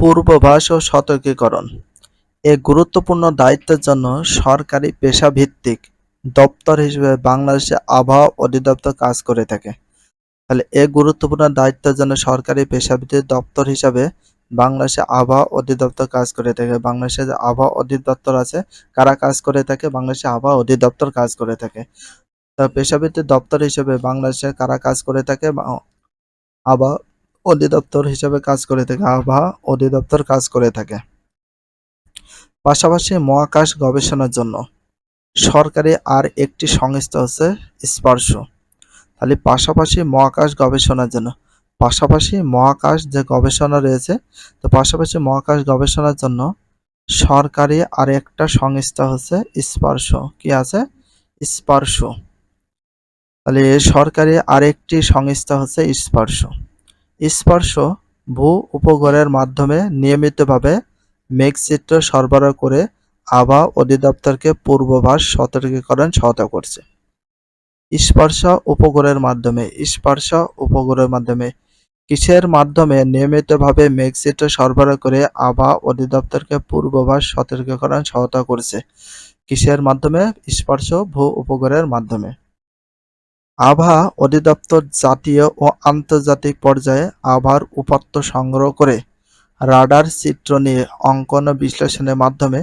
পূর্বাভাস ও সতর্কীকরণ। এ গুরুত্বপূর্ণ দায়িত্বের জন্য সরকারি পেশাভিত্তিক দপ্তর হিসেবে বাংলাদেশে আবহাওয়া অধিদপ্তর কাজ করে থাকে। তাহলে এ গুরুত্বপূর্ণ দায়িত্বের জন্য সরকারি পেশাভিত্তিক দপ্তর হিসাবে বাংলাদেশে আবহাওয়া অধিদপ্তর কাজ করে থাকে। বাংলাদেশে যে আবহাওয়া অধিদপ্তর আছে, কারা কাজ করে থাকে? বাংলাদেশে আবহাওয়া অধিদপ্তর কাজ করে থাকে। পেশাভিত্তিক দপ্তর হিসেবে বাংলাদেশে কারা কাজ করে থাকে? আবহাওয়া অধিদপ্তর হিসেবে কাজ করে থাকে আবহাওয়া অধিদপ্তর কাজ করে থাকে। পাশাপাশি মহাকাশ গবেষণার জন্য সরকারি আর একটি সংস্থা হচ্ছে স্পর্শ তাহলে পাশাপাশি মহাকাশ গবেষণার জন্য, পাশাপাশি মহাকাশ যে গবেষণা রয়েছে, তো পাশাপাশি মহাকাশ গবেষণার জন্য সরকারি আর একটা সংস্থা হচ্ছে স্পর্শ কি আছে? স্পর্শ তাহলে সরকারি আরেকটি সংস্থা হচ্ছে স্পর্শ স্পর্শ ভূ উপগ্রহের মাধ্যমে নিয়মিতভাবে মেঘচিত্র সরবরাহ করে আবহাওয়া অধিদপ্তরকে পূর্বাভাস সতর্কীকরণ সহায়তা করছে। স্পর্শ উপগ্রহের মাধ্যমে, স্পর্শ উপগ্রহের মাধ্যমে কিসের মাধ্যমে নিয়মিতভাবে মেঘচিত্র সরবরাহ করে আবহাওয়া অধিদপ্তরকে পূর্বাভাস সতর্কীকরণ সহায়তা করছে? কিসের মাধ্যমে? স্পর্শ ভূ উপগ্রহের মাধ্যমে। আবহাওয়া অধিদপ্তর জাতীয় ও আন্তর্জাতিক পর্যায়ে আবহাওয়ার উপাত্ত সংগ্রহ করে রাডার চিত্র নিয়ে অঙ্কন বিশ্লেষণের মাধ্যমে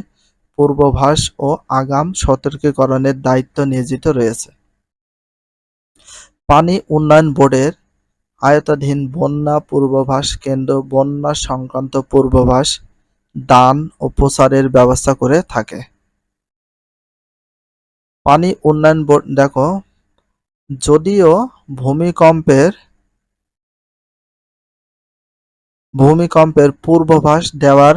পূর্বাভাস ও আগাম সতর্কীকরণের দায়িত্ব নিয়োজিত রয়েছে। পানি উন্নয়ন বোর্ডের আয়তাধীন বন্যা পূর্বাভাস কেন্দ্র বন্যা সংক্রান্ত পূর্বাভাস, দান ও প্রচারের ব্যবস্থা করে থাকে। পানি উন্নয়ন বোর্ড, দেখো যদিও ভূমিকম্পের ভূমিকম্পের পূর্বাভাস দেওয়ার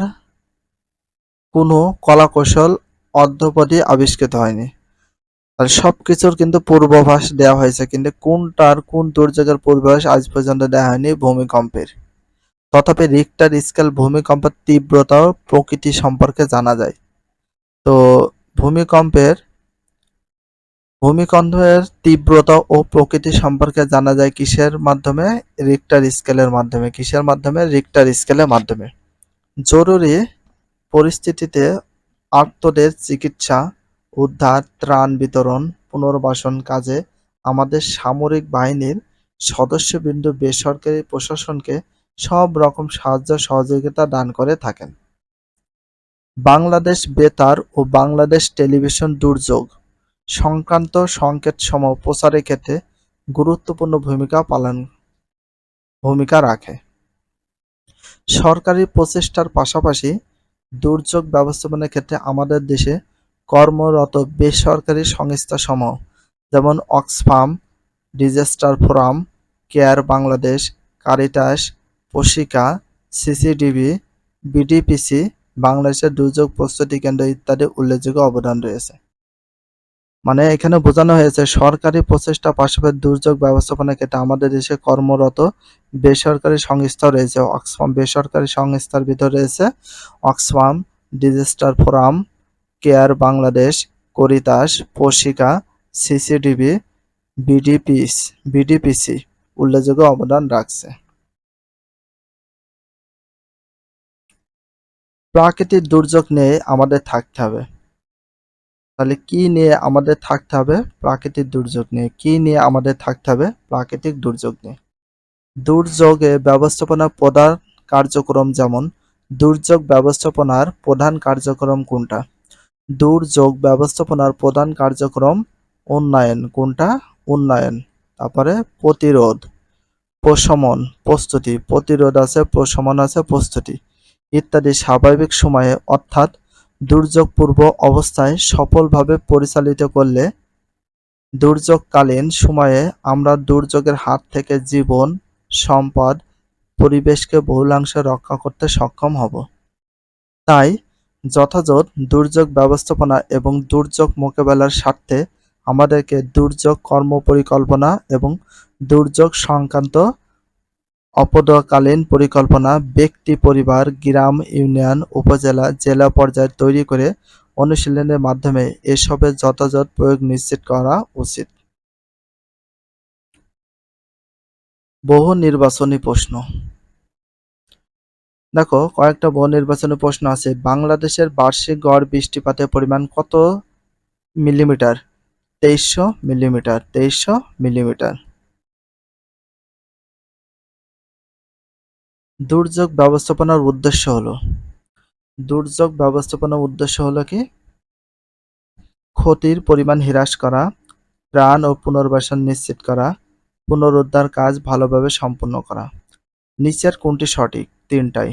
কোনো কলাকৌশল অদ্যপতি আবিষ্কৃত হয়নি। আর সব কিছুর কিন্তু পূর্বাভাস দেওয়া হয়েছে, কিন্তু কোনটার কোন দুর্যোগের পূর্বাভাস আজ পর্যন্ত দেওয়া হয়নি ভূমিকম্পের। তথাপি রিক্টার স্কেল ভূমিকম্পের তীব্রতা প্রকৃতি সম্পর্কে জানা যায়। তো ভূমিকম্পের ভূমিকম্পের তীব্রতা ও প্রকৃতি সম্পর্কে জানা যায় কিসের মাধ্যমে? রিক্টার স্কেলের মাধ্যমে। কিসের মাধ্যমে? রিক্টার স্কেলের মাধ্যমে। জরুরি পরিস্থিতিতে আত্মদের চিকিৎসা, উদ্ধার, ত্রাণ বিতরণ, পুনর্বাসন কাজে আমাদের সামরিক বাহিনীর সদস্যবৃন্দ, বেসরকারি প্রশাসনকে সব রকম সাহায্য সহযোগিতা দান করে থাকেন। বাংলাদেশ বেতার ও বাংলাদেশ টেলিভিশন দুর্যোগ। সংক্রান্ত সংকেত সমূহ প্রচারের ক্ষেত্রে গুরুত্বপূর্ণ ভূমিকা পালন, ভূমিকা রাখে। সরকারি প্রচেষ্টার পাশাপাশি দুর্যোগ ব্যবস্থাপনার ক্ষেত্রে আমাদের দেশে কর্মরত বেসরকারি সংস্থা সমূহ যেমন Oxfam, disaster forum, CARE Bangladesh, Caritas Proshika CCDB BDPC, বাংলাদেশের দুর্যোগ প্রস্তুতি কেন্দ্র ইত্যাদি উল্লেখযোগ্য অবদান রয়েছে। মানে এখানে বোঝানো হয়েছে, সরকারি প্রচেষ্টা পাশাপাশি দুর্যোগ ব্যবস্থাপনা ক্ষেত্রে আমাদের দেশে কর্মরত বেসরকারি সংস্থা রয়েছে, অক্সফাম বেসরকারি সংস্থার ভিতরে রয়েছে, Oxfam disaster forum, CARE Bangladesh, Caritas Proshika CCDB BDPC, BDPC উল্লেখযোগ্য অবদান রাখছে। প্রাকৃতিক দুর্যোগ নিয়ে আমাদের থাকতে হবে। তাহলে কি নিয়ে আমাদের থাকতে হবে? প্রাকৃতিক দুর্যোগ নিয়ে। কি নিয়ে আমাদের থাকতে হবে? প্রাকৃতিক দুর্যোগ নিয়ে। দুর্যোগে ব্যবস্থাপনা প্রধান কার্যক্রম যেমন, দুর্যোগ ব্যবস্থাপনার প্রধান কার্যক্রম কোনটা? দুর্যোগ ব্যবস্থাপনার প্রধান কার্যক্রম উন্নয়ন কোনটা? উন্নয়ন। তারপরে প্রতিরোধ। প্রশমন, প্রস্তুতি। প্রতিরোধ আছে, প্রশমন আছে, প্রস্তুতি। ইত্যাদি স্বাভাবিক সময়ে অর্থাৎ দুর্যোগ পূর্ব অবস্থায় সফলভাবে পরিচালিত করলে দুর্যোগকালীন সময়ে আমরা দুর্যোগের হাত থেকে জীবন, সম্পদ, পরিবেশকে বহুলাংশে রক্ষা করতে সক্ষম হব। তাই যথাযথ দুর্যোগ ব্যবস্থাপনা এবং দুর্যোগ মোকাবেলার স্বার্থে আমাদেরকে দুর্যোগ কর্মপরিকল্পনা এবং দুর্যোগ সংক্রান্ত আপদকালীন পরিকল্পনা ব্যক্তি, পরিবার, গ্রাম, ইউনিয়ন, উপজেলা, জেলা পর্যায়ে তৈরি করে অনুশীলনের মাধ্যমে এসবের যথাযথ প্রয়োগ নিশ্চিত করা উচিত। বহু নির্বাচনী প্রশ্ন। দেখো, কয়েকটা বহু নির্বাচনী প্রশ্ন আছে। বাংলাদেশের বার্ষিক গড় বৃষ্টিপাতের পরিমাণ কত মিলিমিটার? তেইশশো মিলিমিটার তেইশশো মিলিমিটার। দুর্যোগ ব্যবস্থাপনার উদ্দেশ্য হলো। দুর্যোগ ব্যবস্থাপনার উদ্দেশ্য হলো কি? ক্ষতির পরিমাণ হ্রাস করা প্রাণ ও পুনর্বাসন নিশ্চিত করা, পুনরুদ্ধার কাজ ভালোভাবে সম্পন্ন করা। নিচের কোনটি সঠিক? তিনটাই।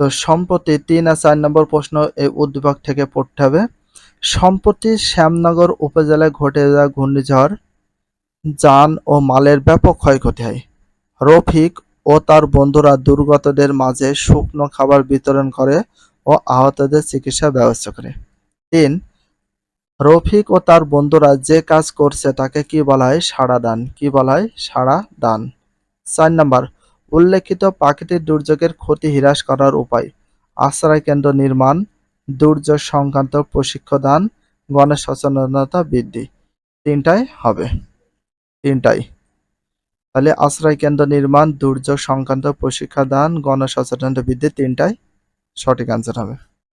তো সম্প্রতি তিন আর চার নম্বর প্রশ্ন এই উদ্দীপক থেকে পড়তে হবে। সম্প্রতি শ্যামনগর উপজেলায় ঘটে যাওয়া ঘূর্ণিঝড়, যান ও মালের ব্যাপক ক্ষয়ক্ষতি হয়। রফিক ও তার বন্ধুরা দুর্গতদের মাঝে শুকনো খাবার বিতরণ করে ও আহতদের চিকিৎসা ব্যবস্থা করে। তিন, রফিক ও তার বন্ধুরা যে কাজ করছে তাকে কি বলা হয় সাড়া দান? কি বলা হয়? সাড়া দান। চার নাম্বার উল্লেখিত প্রাকৃতিক দুর্যোগের ক্ষতি হ্রাস করার উপায় আশ্রয় কেন্দ্র নির্মাণ, দুর্যোগ সংক্রান্ত প্রশিক্ষণ দান গণেশ সচেতনতা বৃদ্ধি। তিনটাই হবে। তিনটাই। তাহলে আশ্রয় কেন্দ্র নির্মাণ, দুর্যোগ সংক্রান্ত প্রশিক্ষণ গণসচেতনতা বৃদ্ধি তিনটাই সঠিক আনসার হবে।